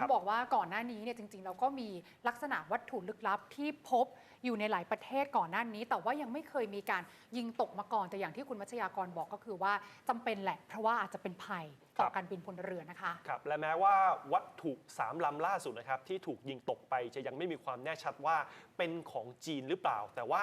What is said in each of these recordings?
ต้องบอกว่าก่อนหน้านี้เนี่ยจริงๆ เราก็มีลักษณะวัตถุลึกลับที่พบอยู่ในหลายประเทศก่อนหน้านี้ แต่ว่ายังไม่เคยมีการยิงตกมาก่อน แต่อย่างที่คุณมัชยากรบอกก็คือว่าจำเป็นแหละ เพราะว่าอาจจะเป็นภัยต่อครับการบินพลเรือนนะคะครับและแม้ว่าวัตถุ3ลำล่าสุดนะครับที่ถูกยิงตกไปจะยังไม่มีความแน่ชัดว่าเป็นของจีนหรือเปล่า แต่ว่า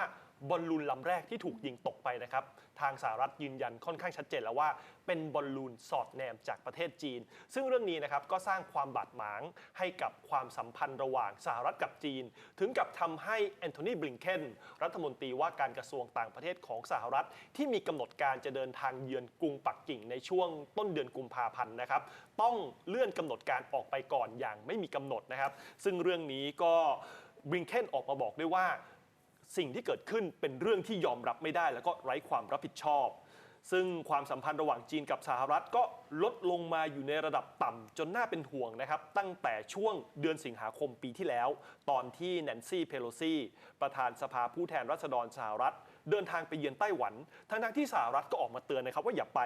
บอลลูนลำแรกที่ถูกยิงตกไปนะครับ ทางสหรัฐยืนยันค่อนข้างชัดเจนแล้วว่า เป็นบอลลูนสอดแนมจากประเทศจีน ซึ่งเรื่องนี้นะครับก็สร้างความบาดหมางให้กับความสัมพันธ์ระหว่างสหรัฐกับจีน ถึงกับทำให้แอนโทนีบลิงเคนรัฐมนตรีว่าการกระทรวงต่างประเทศของสหรัฐ ที่มีกำหนดการจะเดินทางเยือนกรุงปักกิ่งในช่วงต้นเดือนกุมภาพันธ์นะครับต้องเลื่อนกำหนดการออกไปก่อนอย่างไม่มีกำหนดนะครับ ซึ่งเรื่องนี้ก็บริงเคนออกมาบอกด้วยว่า สิ่งที่เกิดขึ้นเป็นเรื่องที่ยอมรับไม่ได้ แล้วก็ไร้ความรับผิดชอบ ซึ่งความสัมพันธ์ระหว่างจีนกับสหรัฐก็ลดลงมาอยู่ในระดับต่ำจนน่าเป็นห่วงนะครับ ตั้งแต่ช่วงเดือนสิงหาคมปีที่แล้ว ตอนที่แนนซี่เพโลซีประธานสภาผู้แทนราษฎรสหรัฐเดินทางไปเยือนไต้หวัน ทั้งๆที่สหรัฐก็ออกมาเตือนนะครับว่าอย่าไป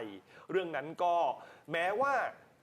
เรื่องนั้นก็แม้ว่า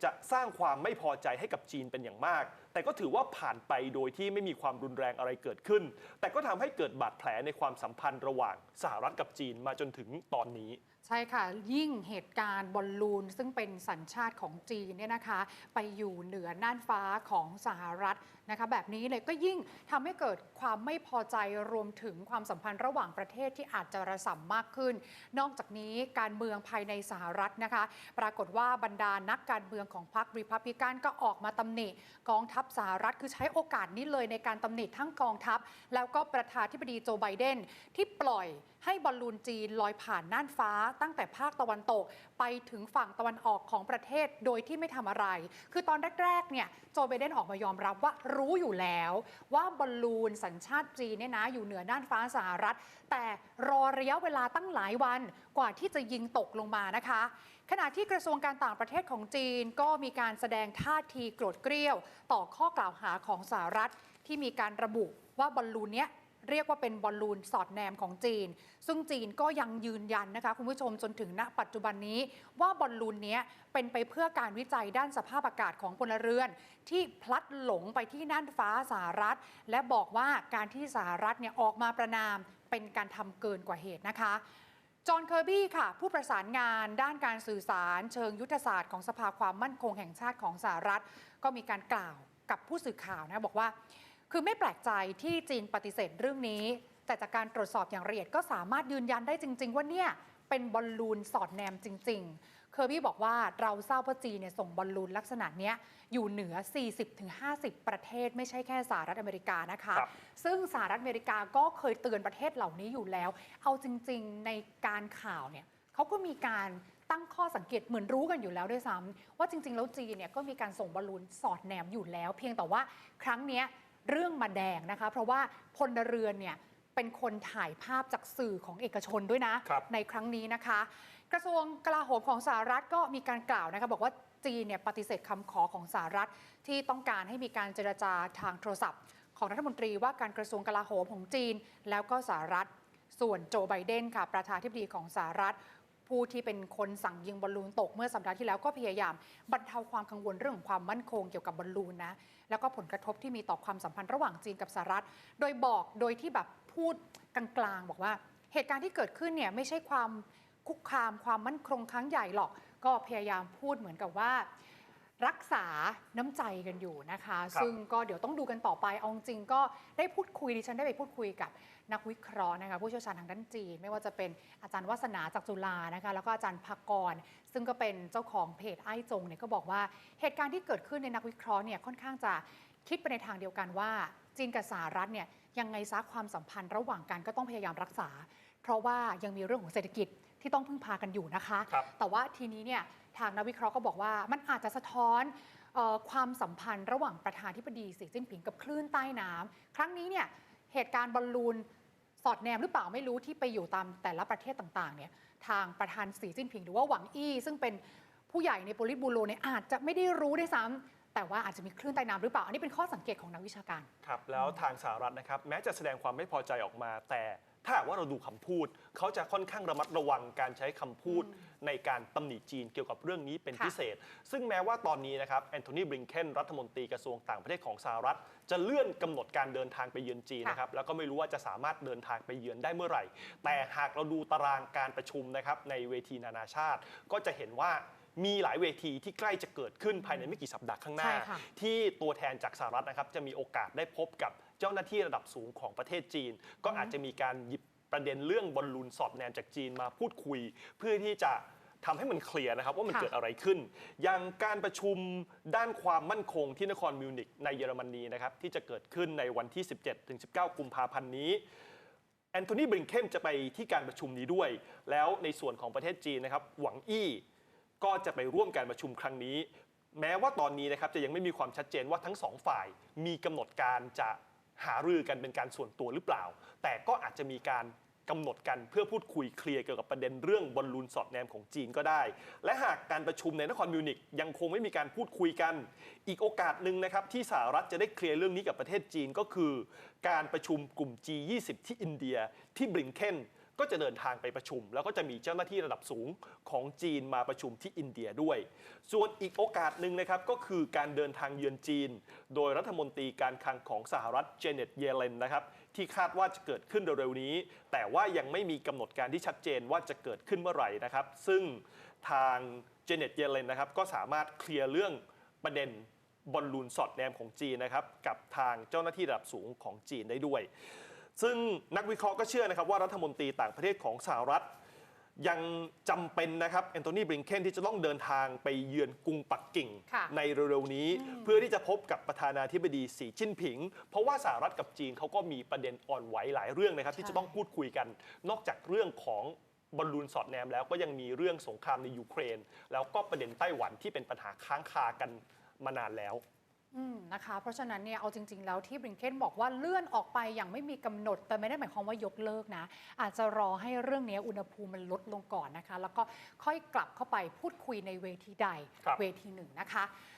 จะสร้างความไม่พอใจให้กับจีนเป็นอย่างมาก แต่ก็ถือว่าผ่านไปโดยที่ไม่มีความรุนแรงอะไรเกิดขึ้น แต่ก็ทำให้เกิดบาดแผลในความสัมพันธ์ระหว่างสหรัฐกับจีนมาจนถึงตอนนี้ ใช่ค่ะ ยิ่งเหตุการณ์บอลลูน ซึ่งเป็นสัญชาติของจีนเนี่ยนะคะ ไปอยู่เหนือน่านฟ้าของสหรัฐนะคะ แบบนี้เลยก็ยิ่งทำให้เกิดความไม่พอใจรวมถึงความสัมพันธ์ระหว่างประเทศที่อาจจะระส่ำมากขึ้น นอกจากนี้การเมืองภายในสหรัฐนะคะ ปรากฏว่าบรรดานักการเมืองของพรรครีพับลิกันก็ออกมาตำหนิกองทัพสหรัฐคือใช้โอกาสนี้เลยในการตำหนิทั้งกองทัพ แล้วก็ประธานธิบดีโจไบเดนที่ปล่อยให้บอลลูนจีนลอยผ่านน่านฟ้า ตั้งแต่ภาคตะวันตกไปถึงฝั่งตะวันออกของประเทศโดยที่ไม่ทำอะไร คือตอนแรกๆเนี่ยโจไบเดนออกมายอมรับว่ารู้อยู่แล้ว ว่าบอลลูนสัญชาติจีนเนี่ยนะอยู่เหนือน่านฟ้าสหรัฐ แต่รอระยะเวลาตั้งหลายวันกว่าที่จะยิงตกลงมานะคะ ขณะที่กระทรวงการต่างประเทศของจีนก็มีการแสดงท่าทีโกรธเกรี้ยว ต่อข้อกล่าวหาของสหรัฐ ที่มีการระบุว่าบอลลูนเนี้ยเรียกว่าเป็นบอลลูนสอดแนมของจีน ซึ่งจีนก็ยังยืนยันนะคะคุณผู้ชมจนถึงณปัจจุบันนี้ ว่าบอลลูนนี้เป็นไปเพื่อการวิจัยด้านสภาพอากาศของพลเรือน ที่พลัดหลงไปที่น่านฟ้าสหรัฐ และบอกว่าการที่สหรัฐเนี่ยออกมาประนามเป็นการทำเกินกว่าเหตุนะคะ จอห์นเคอร์บี้ค่ะ ผู้ประสานงานด้านการสื่อสารเชิงยุทธศาสตร์ของสภาความมั่นคงแห่งชาติของสหรัฐ ก็มีการกล่าวกับผู้สื่อข่าวนะ บอกว่า คือไม่แปลกใจที่จีนปฏิเสธเรื่องนี้ แต่จากการตรวจสอบอย่างละเอียดก็สามารถยืนยันได้จริง ๆ ว่าเนี่ยเป็นบอลลูนสอดแนมจริง ๆ เคอร์บี้บอกว่าเราทราบว่าจีนเนี่ยส่งบอลลูนลักษณะเนี้ยอยู่เหนือ 40-50 ประเทศ ไม่ใช่แค่สหรัฐอเมริกานะคะครับซึ่งสหรัฐอเมริกาก็เคยเตือนประเทศเหล่านี้อยู่แล้ว เอาจริง ๆ ในการข่าวเนี่ยเขาก็มีการตั้งข้อสังเกตเหมือนรู้กันอยู่แล้วด้วยซ้ำว่าจริง ๆ แล้วจีนเนี่ยก็มีการส่งบอลลูนสอดแนมอยู่แล้ว เพียงแต่ว่าครั้งเนี้ยเรื่องมาแดงนะคะ เพราะว่าพลเรือนเนี่ย เป็นคนถ่ายภาพจากสื่อของเอกชนด้วยนะครับในครั้งนี้นะคะ กระทรวงกลาโหมของสหรัฐก็มีการกล่าวนะคะบอกว่าจีนเนี่ยปฏิเสธคำขอของสหรัฐที่ต้องการให้มีการเจรจาทางโทรศัพท์ ของรัฐมนตรีว่าการกระทรวงกลาโหมของจีน แล้วก็สหรัฐ ส่วนโจไบเดนค่ะ ประธานาธิบดีของสหรัฐ ผู้ที่เป็นคนสั่งยิงบอลลูนตกเมื่อสัปดาห์ที่แล้วก็พยายามบรรเทาความกังวลเรื่องของความมั่นคงเกี่ยวกับบอลลูนนะแล้วก็ผลกระทบที่มีต่อความสัมพันธ์ระหว่างจีนกับสหรัฐ โดยบอกโดยที่แบบ พูดกลางๆ บอกว่าเหตุการณ์ที่เกิดขึ้นเนี่ยไม่ใช่ความคุกคามความมั่นคงครั้งใหญ่หรอก ก็พยายามพูดเหมือนกับว่า รักษาน้ำใจกันอยู่นะคะครับซึ่งก็เดี๋ยวต้องดูกันต่อไปเอาจริงๆก็ได้พูดคุยดิฉันได้ไปพูดคุยกับนักวิเคราะห์นะคะผู้เชี่ยวชาญทางด้านจีน ไม่ว่าจะเป็นอาจารย์วัฒนาจากจุฬานะคะแล้วก็อาจารย์ภากร ซึ่งก็เป็นเจ้าของเพจไอ้จงเนี่ยก็บอกว่าเหตุการณ์ที่เกิดขึ้นในนักวิเคราะห์เนี่ยค่อนข้างจะคิดไปในทางเดียวกันว่า จีนกับสหรัฐเนี่ยยังไงซะความสัมพันธ์ระหว่างกันก็ต้องพยายามรักษา เพราะว่ายังมีเรื่องของเศรษฐกิจที่ต้องพึ่งพากันอยู่นะคะครับแต่ว่าทีนี้เนี่ยทางนักวิเคราะห์ก็บอกว่ามันอาจจะสะท้อนเออความสัมพันธ์ระหว่างประธานาธิบดีสีจิ้นผิงกับคลื่นใต้น้ำครั้งนี้เนี่ยเหตุการณ์บอลลูนสอดแนมหรือเปล่าไม่รู้ที่ไปอยู่ตามแต่ละประเทศต่างๆเนี่ยทางประธานสีจิ้นผิงหรือว่าหวังอี้ซึ่งเป็นผู้ใหญ่ในโปลิตบูโรเนี่ยอาจจะไม่ได้รู้ด้วยซ้ำ แต่ว่าอาจจะมีคลื่นใต้น้ำหรือเปล่า อันนี้เป็นข้อสังเกตของนักวิชาการ ครับแล้วทางสหรัฐนะครับแม้จะแสดงความไม่พอใจออกมา แต่ถ้าหากว่าเราดูคำพูด เขาจะค่อนข้างระมัดระวังการใช้คำพูดในการตำหนิจีนเกี่ยวกับเรื่องนี้เป็นค่ะ พิเศษ ซึ่งแม้ว่าตอนนี้นะครับแอนโทนีบริงเคนรัฐมนตรีกระทรวงต่างประเทศของสหรัฐ จะเลื่อนกำหนดการเดินทางไปเยือนจีนค่ะนะครับแล้วก็ไม่รู้ว่าจะสามารถเดินทางไปเยือนได้เมื่อไหร่ แต่หากเราดูตารางการประชุมนะครับในเวทีนานาชาติ ก็จะเห็นว่า มีหลายเวทีที่ใกล้จะเกิดขึ้นภายในไม่กี่สัปดาห์ข้างหน้าใช่ค่ะที่ตัวแทนจากสหรัฐนะครับจะมีโอกาสได้พบกับเจ้าหน้าที่ระดับสูงของประเทศจีน ก็อาจจะมีการหยิบประเด็นเรื่องบอลลูนสอดแนมจากจีนมาพูดคุย เพื่อที่จะทำให้มันเคลียร์นะครับว่ามันค่ะเกิดอะไรขึ้น อย่างการประชุมด้านความมั่นคงที่นครมิวนิกในเยอรมนีนะครับที่จะเกิดขึ้นในวันที่ 17-19 กุมภาพันธ์นี้แอนโทนีบริงเคนจะไปที่การประชุมนี้ด้วย แล้วในส่วนของประเทศจีนนะครับ หวังอี้ ก็จะไปร่วมการประชุมครั้งนี้ แม้ว่าตอนนี้นะครับจะยังไม่มีความชัดเจนว่าทั้งสองฝ่าย มีกำหนดการจะหารือกันเป็นการส่วนตัวหรือเปล่า แต่ก็อาจจะมีการกำหนดกันเพื่อพูดคุยเคลียร์เกี่ยวกับประเด็นเรื่องบอลลูนสอดแนมของจีนก็ได้ และหากการประชุมในนครมิวนิกยังคงไม่มีการพูดคุยกัน อีกโอกาสหนึ่งนะครับที่สหรัฐจะได้เคลียร์เรื่องนี้กับประเทศจีนก็คือ การประชุมกลุ่ม G20 ที่อินเดียที่บริงเคน ก็จะเดินทางไปประชุม แล้วก็จะมีเจ้าหน้าที่ระดับสูงของจีนมาประชุมที่อินเดียด้วย ส่วนอีกโอกาสหนึ่งนะครับก็คือการเดินทางเยือนจีน โดยรัฐมนตรีการคลังของสหรัฐเจเน็ตเยเลนนะครับที่คาดว่าจะเกิดขึ้นเร็วๆนี้ แต่ว่ายังไม่มีกำหนดการที่ชัดเจนว่าจะเกิดขึ้นเมื่อไหร่นะครับ ซึ่งทางเจเน็ตเยเลนนะครับก็สามารถเคลียร์เรื่องประเด็นบอลลูนสอดแนมของจีนนะครับกับทางเจ้าหน้าที่ระดับสูงของจีนได้ด้วย ซึ่งนักวิเคราะห์ก็เชื่อนะครับว่ารัฐมนตรีต่างประเทศของสหรัฐ ยังจำเป็นนะครับแอนโทนีบริงเคนที่จะต้องเดินทางไปเยือนกรุงปักกิ่งค่ะในเร็วๆนี้ เพื่อที่จะพบกับประธานาธิบดีสีจิ้นผิง เพราะว่าสหรัฐกับจีนเขาก็มีประเด็นอ่อนไหวหลายเรื่องนะครับ ที่จะต้องพูดคุยกัน นอกจากเรื่องของบอลลูนสอดแนมแล้วก็ยังมีเรื่องสงครามในยูเครน แล้วก็ประเด็นไต้หวันที่เป็นปัญหาค้างคากันมานานแล้วอืม นะคะเพราะฉะนั้นเนี่ยเอาจริง ๆ แล้วที่บริงเคนบอกว่าเลื่อนออกไปอย่างไม่มีกำหนด แต่ไม่ได้หมายความว่ายกเลิกนะ อาจจะรอให้เรื่องนี้อุณหภูมิมันลดลงก่อนนะคะ แล้วก็ค่อยกลับเข้าไปพูดคุยในเวทีใดครับเวทีหนึ่งนะคะ